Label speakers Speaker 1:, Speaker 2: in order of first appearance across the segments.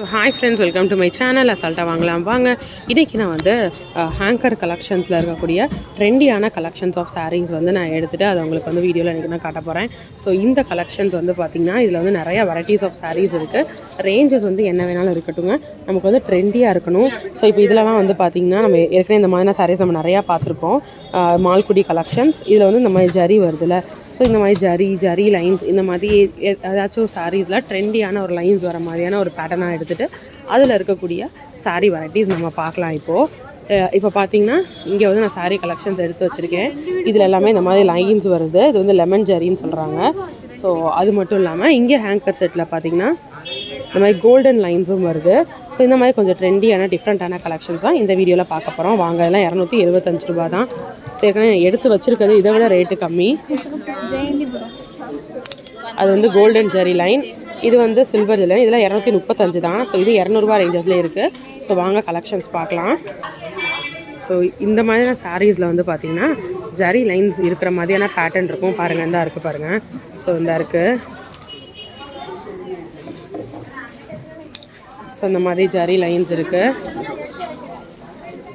Speaker 1: So hi friends welcome to my channel அசால்ட்டாக வாங்கலாம். வாங்க. இன்றைக்கி நான் வந்து ஹேங்கர் கலெக்ஷன்ஸில் இருக்கக்கூடிய ட்ரெண்டியான கலெக்ஷன்ஸ் ஆஃப் சாரீஸ் வந்து நான் எடுத்துகிட்டு அதை உங்களுக்கு வந்து வீடியோவில் எனக்கு நான் காட்ட போகிறேன் ஸோ இந்த கலெக்ஷன்ஸ் வந்து பார்த்திங்கன்னா இதில் வந்து நிறைய வெரைட்டிஸ் ஆஃப் சாரீஸ் இருக்குது ரேஞ்சஸ் வந்து என்ன வேணாலும் இருக்கட்டுங்க நமக்கு வந்து ட்ரெண்டியாக இருக்கணும். ஸோ இப்போ இதிலலாம் வந்து பார்த்திங்கன்னா நம்ம ஏற்கனவே இந்த மாதிரியான சாரீஸ் நம்ம நிறையா பார்த்துருப்போம். மால்குடி கலெக்ஷன்ஸ் இதில் வந்து இந்த மாதிரி ஜரி வருதுல்ல. ஸோ இந்த மாதிரி ஜரி ஜரி லைன்ஸ் இந்த மாதிரி எ- ஏதாச்சும் சாரீஸில் ட்ரெண்டியான ஒரு லைன்ஸ் வர மாதிரியான ஒரு பேட்டர்னாக எடுத்துகிட்டு அதில் இருக்கக்கூடிய saree வெரைட்டிஸ் நம்ம பார்க்கலாம் இப்போது இப்போ பார்த்தீங்கன்னா இங்கே வந்து நான் சாரீ கலெக்ஷன்ஸ் எடுத்து வச்சுருக்கேன். இதில் எல்லாமே இந்த மாதிரி லைன்ஸ் வருது. இது வந்து லெமன் ஜரின்னு சொல்கிறாங்க ஸோ அது மட்டும் இல்லாமல் இங்கே ஹேங்கர் செட்டில் பார்த்தீங்கன்னா இந்த மாதிரி கோல்டன் லைன்ஸும் வருது. ஸோ இந்த மாதிரி கொஞ்சம் ட்ரெண்டியான டிஃப்ரெண்ட்டான கலெக்ஷன்ஸ் தான் இந்த வீடியோவில் பார்க்க போகிறோம் வாங்க எல்லாம் இரநூத்தி எழுபத்தஞ்சு ரூபா தான் ஸோ ஏற்கனவே எடுத்து வச்சுருக்கிறது இதை விட ரேட்டு கம்மி. அது வந்து கோல்டன் ஜெரி லைன் இது வந்து சில்வர் ஜெரி லைன் இதெல்லாம் இரநூத்தி முப்பத்தஞ்சு தான் ஸோ இது இரநூறுபா ரேஞ்சஸ்லேயே இருக்குது ஸோ வாங்க கலெக்ஷன்ஸ் பார்க்கலாம். ஸோ இந்த மாதிரியான சாரீஸில் வந்து பார்த்திங்கன்னா ஜரி லைன்ஸ் இருக்கிற மாதிரியான பேட்டர்ன் இருக்கும். பாருங்கள் இந்த இருக்குது பாருங்கள் ஸோ இந்த இருக்குது ஸோ இந்த மாதிரி ஜரி லைன்ஸ் இருக்குது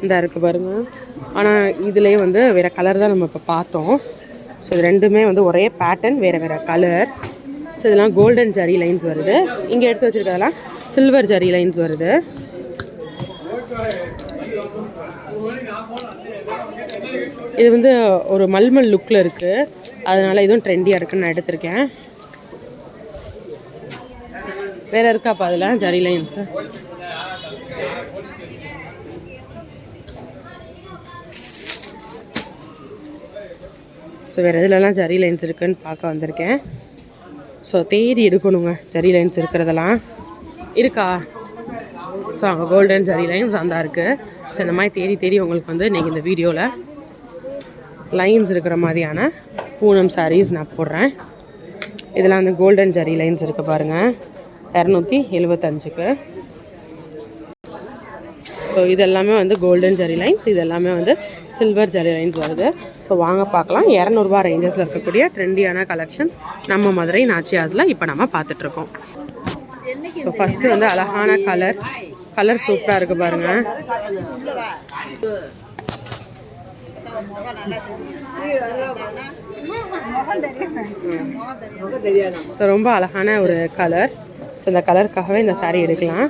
Speaker 1: இந்த இருக்குது பாருங்க. ஆனால் இதுலேயே வந்து வேறு கலர் தான் நம்ம இப்போ பார்த்தோம். ஸோ இது ரெண்டுமே வந்து ஒரே பேட்டர்ன் வேறு வேறு கலர் ஸோ இதெல்லாம் கோல்டன் ஜரி லைன்ஸ் வருது. இங்கே எடுத்து வச்சுருக்கிறதெல்லாம் சில்வர் ஜரி லைன்ஸ் வருது. இது வந்து ஒரு மல்மல் லுக்கில் இருக்குது அதனால் இதுவும் ட்ரெண்டியாக இருக்குன்னு நான் எடுத்திருக்கேன். வேறு இருக்காப்பா அதில்? ஜரி லைன்ஸு. ஸோ வேறு எதுலலாம் ஜரி லைன்ஸ் இருக்குன்னு பார்க்க வந்திருக்கேன். ஸோ தேடி எடுக்கணுங்க ஜரி லைன்ஸ் இருக்கிறதெல்லாம். இருக்கா? ஸோ அங்கே கோல்டன் ஜரி லைன்ஸ் அந்த இருக்குது ஸோ இந்த மாதிரி தேடி தேடி உங்களுக்கு வந்து இன்றைக்கி இந்த வீடியோவில் லைன்ஸ் இருக்கிற மாதிரியான பூனம் சாரீஸ் நான் போடுறேன். இதெல்லாம் வந்து கோல்டன் ஜரி லைன்ஸ் இருக்குது பாருங்கள் இரநூத்தி எழுபத்தஞ்சுக்கு. ஸோ இது எல்லாமே வந்து கோல்டன் ஜரி லைன்ஸ் இது எல்லாமே வந்து சில்வர் ஜரி லைன்ஸ் வருது. ஸோ வாங்க பார்க்கலாம். இரநூறுபா ரேஞ்சஸில் இருக்கக்கூடிய ட்ரெண்டியான கலெக்ஷன்ஸ் நம்ம மதுரை நாச்சியாஸில் இப்போ நம்ம பார்த்துட்ருக்கோம். ஸோ ஃபஸ்ட்டு வந்து அழகான கலர் கலர் சூப்பராக இருக்குது பாருங்கள் ஸோ ரொம்ப அழகான ஒரு கலர் ஸோ இந்த கலருக்காகவே இந்த சாரீ எடுக்கலாம்.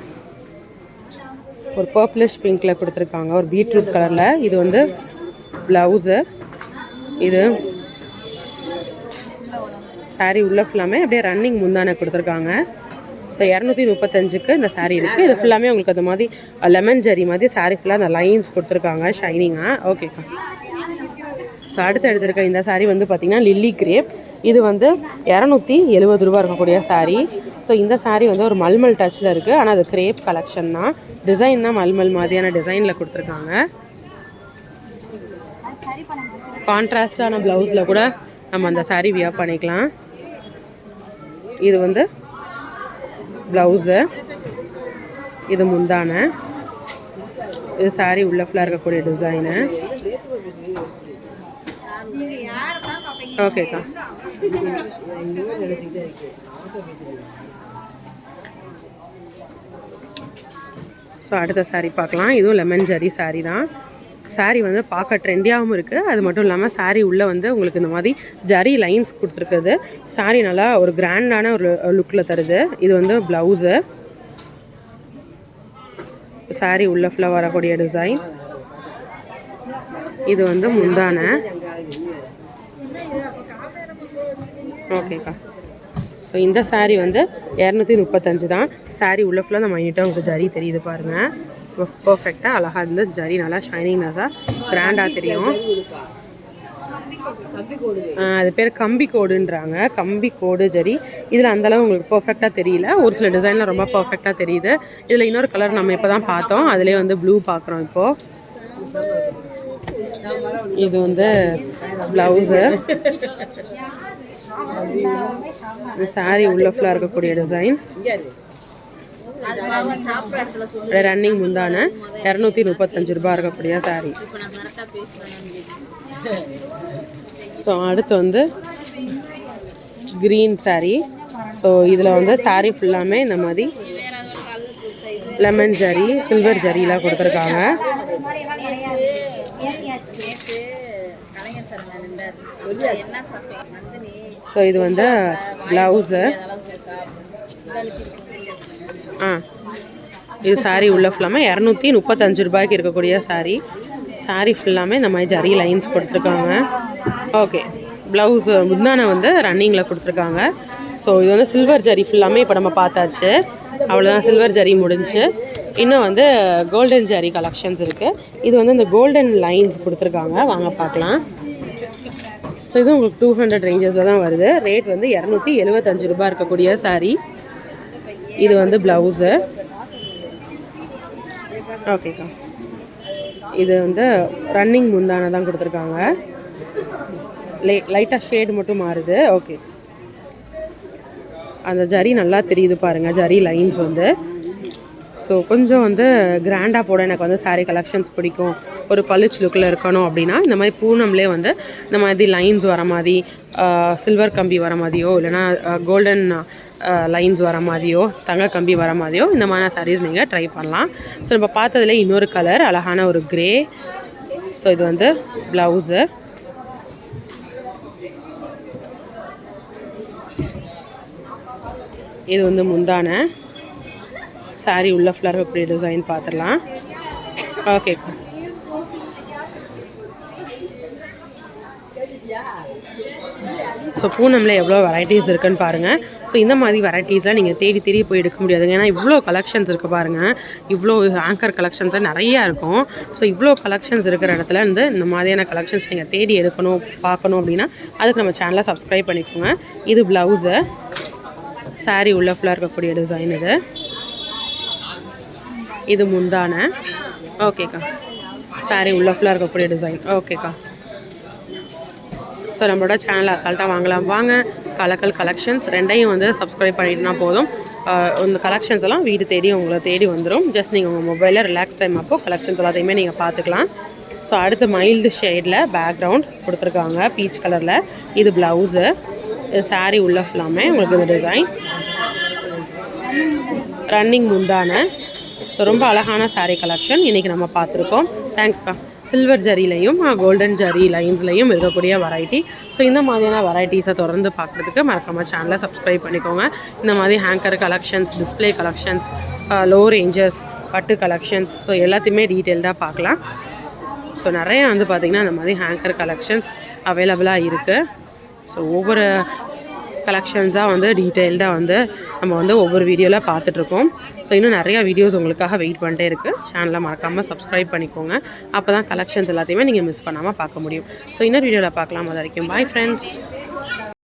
Speaker 1: ஒரு பர்ப்ளிஷ் பிங்க்கில் கொடுத்துருக்காங்க. ஒரு பீட்ரூட் கலரில் இது வந்து ப்ளவுஸு இது சாரீ உள்ளே ஃபுல்லாமே அப்படியே ரன்னிங் முந்தான கொடுத்துருக்காங்க. ஸோ இரநூத்தி முப்பத்தஞ்சுக்கு இந்த சாரீ இருக்குது இது ஃபுல்லாமே உங்களுக்கு அந்த மாதிரி லெமன் ஜெரி மாதிரி சாரீ ஃபுல்லாக அந்த லைன்ஸ் கொடுத்துருக்காங்க. ஷைனிங்காக ஓகேக்கா ஸோ அடுத்து எடுத்திருக்க இந்த சாரீ வந்து பார்த்திங்கன்னா லில்லி கிரேப் இது வந்து இரநூத்தி எழுபது ரூபா இருக்கக்கூடிய சாரீ ஸோ இந்த சாரீ வந்து ஒரு மல்மல் டச்சில் இருக்குது ஆனால் அது கிரேப் கலெக்ஷன் தான். டிசைன் தான் மல்மல் மாதிரியான டிசைனில் கொடுத்துருக்காங்க. கான்ட்ராஸ்டான ப்ளவுஸில் கூட நம்ம அந்த சாரீ வியர் பண்ணிக்கலாம். இது வந்து ப்ளவுஸு இது முந்தான. இது சாரீ உள்ள ஃபுல்லாக இருக்கக்கூடிய டிசைனு ஓகேக்கா. ஸோ அடுத்த சாரீ பார்க்கலாம். இதுவும் லெமன் ஜரி சாரீ தான். சாரீ வந்து பார்க்க ட்ரெண்டியாகவும் இருக்குது அது மட்டும் இல்லாமல் சாரீ உள்ளே வந்து உங்களுக்கு இந்த மாதிரி ஜரி லைன்ஸ் கொடுத்துருக்குது சாரீ நல்லா ஒரு கிராண்டான ஒரு லுக்கில் தருது. இது வந்து ப்ளவுஸு சாரீ உள்ளே ஃபுல்லாக வரக்கூடிய டிசைன் இது வந்து முந்தான. ஓகேக்கா. ஸோ இந்த சாரீ வந்து இரநூத்தி முப்பத்தஞ்சு தான். சாரீ உள்ள ஃபுல்லாக நம்ம மைனிட்டாக உங்களுக்கு ஜரி தெரியுது பாருங்கள் பர்ஃபெக்டாக அழகாக இருந்து ஜரி நல்லா ஷைனிங் ஷைனிங்னஸாக கிராண்டாக தெரியும். அது பேர் கம்பி கோடுன்றாங்க கம்பி கோடு ஜரி. இதில் அந்தளவு உங்களுக்கு பர்ஃபெக்டாக தெரியல. ஒரு சில டிசைனில் ரொம்ப பர்ஃபெக்டாக தெரியுது. இதில் இன்னொரு கலர் நம்ம இப்போ தான் பார்த்தோம். அதுலேயே வந்து ப்ளூ பார்க்குறோம் இப்போது இது வந்து ப்ளவுஸு சாரி உள்ள ஃபுல்லாக இருக்கக்கூடிய டிசைன் ரன்னிங் முந்தான. இரநூத்தி முப்பத்தஞ்சு ரூபாய் இருக்கக்கூடிய சாரி ஸோ அடுத்து வந்து க்ரீன் சாரி ஸோ இதில் வந்து சாரி ஃபுல்லாமே இந்த மாதிரி லெமன் ஜரி சில்வர் ஜரிலாம் கொடுத்துருக்காங்க. ஸோ இது வந்து ப்ளவுஸு ஆ. இது saree உள்ள ஃபுல்லாமே இரநூத்தி முப்பத்தஞ்சு ரூபாய்க்கு இருக்கக்கூடிய saree. Saree ஃபுல்லாமே இந்த மாதிரி ஜரி லைன்ஸ் கொடுத்துருக்காங்க. ஓகே ப்ளவுஸ் முந்தானை வந்து ரன்னிங்கில் கொடுத்துருக்காங்க. ஸோ இது வந்து சில்வர் ஜரி ஃபுல்லாமே இப்போ நம்ம பார்த்தாச்சு. அவ்வளோதான் சில்வர் ஜரி முடிஞ்சு. இன்னும் வந்து கோல்டன் ஜரி கலெக்ஷன்ஸ் இருக்குது இது வந்து இந்த கோல்டன் லைன்ஸ் கொடுத்துருக்காங்க. வாங்க பார்க்கலாம். ஸோ இது உங்களுக்கு டூ ஹண்ட்ரட் ரேஞ்சஸில் தான் வருது. ரேட் வந்து இரநூத்தி எழுபத்தஞ்சு ரூபாய் இருக்கக்கூடிய சாரீ இது வந்து ப்ளவுஸு ஓகேக்கா இது வந்து ரன்னிங் முந்தான தான் கொடுத்துருக்காங்க. லை லைட்டாக ஷேடு மட்டும் மாறுது. ஓகே அந்த ஜரி நல்லா தெரியுது பாருங்கள் ஜரி லைன்ஸ் வந்து. ஸோ கொஞ்சம் வந்து கிராண்டாக போட எனக்கு வந்து சாரீ கலெக்ஷன்ஸ் பிடிக்கும். ஒரு பளிச்சு லுக்கில் இருக்கணும் அப்படின்னா இந்த மாதிரி பூனம்லேயே வந்து இந்த மாதிரி லைன்ஸ் வர மாதிரி சில்வர் கம்பி வர மாதிரியோ இல்லைனா கோல்டன் லைன்ஸ் வர மாதிரியோ தங்க கம்பி வர மாதிரியோ இந்த மாதிரி சாரீஸ் நீங்கள் ட்ரை பண்ணலாம். ஸோ நம்ம பார்த்ததுல இன்னொரு கலர் அழகான ஒரு க்ரே ஸோ இது வந்து ப்ளவுஸு இது வந்து முந்தான. Saree உள்ள ஃபுல்லாக எப்படி டிசைன் பார்த்துடலாம். ஓகே ஸோ பூனமில் எவ்வளோ வெரைட்டிஸ் இருக்குன்னு பாருங்கள் ஸோ இந்த மாதிரி வெரைட்டிஸ்லாம் நீங்கள் தேடி தேடி போய் எடுக்க முடியாதுங்க. ஏன்னா இவ்வளோ கலெக்ஷன்ஸ் இருக்குது பாருங்கள் இவ்வளோ ஆங்கர் கலெக்ஷன்ஸாக நிறையா இருக்கும். ஸோ இவ்வளோ கலெக்ஷன்ஸ் இருக்கிற இடத்துல இருந்து இந்த மாதிரியான கலெக்ஷன்ஸ் நீங்கள் தேடி எடுக்கணும் பார்க்கணும் அப்படின்னா அதுக்கு நம்ம சேனலை சப்ஸ்கிரைப் பண்ணிக்கோங்க. இது ப்ளவுஸு சாரீ உள்ள ஃபுல்லாக இருக்கக்கூடிய டிசைன் இது. இது முந்தான. ஓகேக்கா சாரி உள்ள ஃபுல்லாக இருக்கக்கூடிய டிசைன் ஓகேக்கா ஸோ நம்மளோட சேனல் அசால்ட்டாக வாங்கலாம். வாங்க கலக்கல் கலெக்ஷன்ஸ் ரெண்டையும் வந்து சப்ஸ்கிரைப் பண்ணிட்டுனா போதும். இந்த கலெக்ஷன்ஸ் எல்லாம் வீடு தேடி உங்களை தேடி வந்துடும் ஜஸ்ட் நீங்கள் உங்கள் மொபைலில் ரிலாக்ஸ் டைம் அப்போ கலெக்ஷன்ஸ் எல்லாத்தையுமே நீங்கள் பார்த்துக்கலாம். ஸோ அடுத்து மைல்டு ஷேடில் பேக்ரவுண்ட் கொடுத்துருக்காங்க. பீச் கலரில் இது ப்ளவுஸு இது saree உள்ள ஃபுல்லாமே உங்களுக்கு இந்த டிசைன் ரன்னிங் முந்தான. ஸோ ரொம்ப அழகான சாரீ கலெக்ஷன் இன்றைக்கி நம்ம பார்த்துருக்கோம். தேங்க்ஸ்க்கா சில்வர் ஜரிலையும் கோல்டன் ஜரி லைன்ஸ்லையும் இருக்கக்கூடிய வெரைட்டி ஸோ இந்த மாதிரியான வெரைட்டிஸை தொடர்ந்து பார்க்குறதுக்கு மறக்காமல் சேனலை சப்ஸ்கிரைப் பண்ணிக்கோங்க. இந்த மாதிரி hanger collections display collections low ranges பட்டு கலெக்ஷன்ஸ் ஸோ எல்லாத்தையுமே டீட்டெயில்டாக பார்க்கலாம். ஸோ நிறையா வந்து பார்த்திங்கன்னா இந்த மாதிரி ஹேங்கர் கலெக்ஷன்ஸ் அவைலபிளாக இருக்குது ஸோ ஒவ்வொரு கலெக்ஷன்ஸாக வந்து டீட்டெயில்டாக வந்து நம்ம வந்து ஒவ்வொரு வீடியோவில் பார்த்துட்ருக்கோம். ஸோ இன்னும் நிறையா வீடியோஸ் உங்களுக்காக வெயிட் பண்ணிட்டே இருக்குது சேனலை மறக்காமல் சப்ஸ்கிரைப் பண்ணிக்கோங்க. அப்போ தான் கலெக்ஷன்ஸ் எல்லாத்தையுமே நீங்கள் மிஸ் பண்ணாமல் பார்க்க முடியும். ஸோ இன்னொரு வீடியோவில் பார்க்கலாம். அது வரைக்கும் பாய் ஃப்ரெண்ட்ஸ்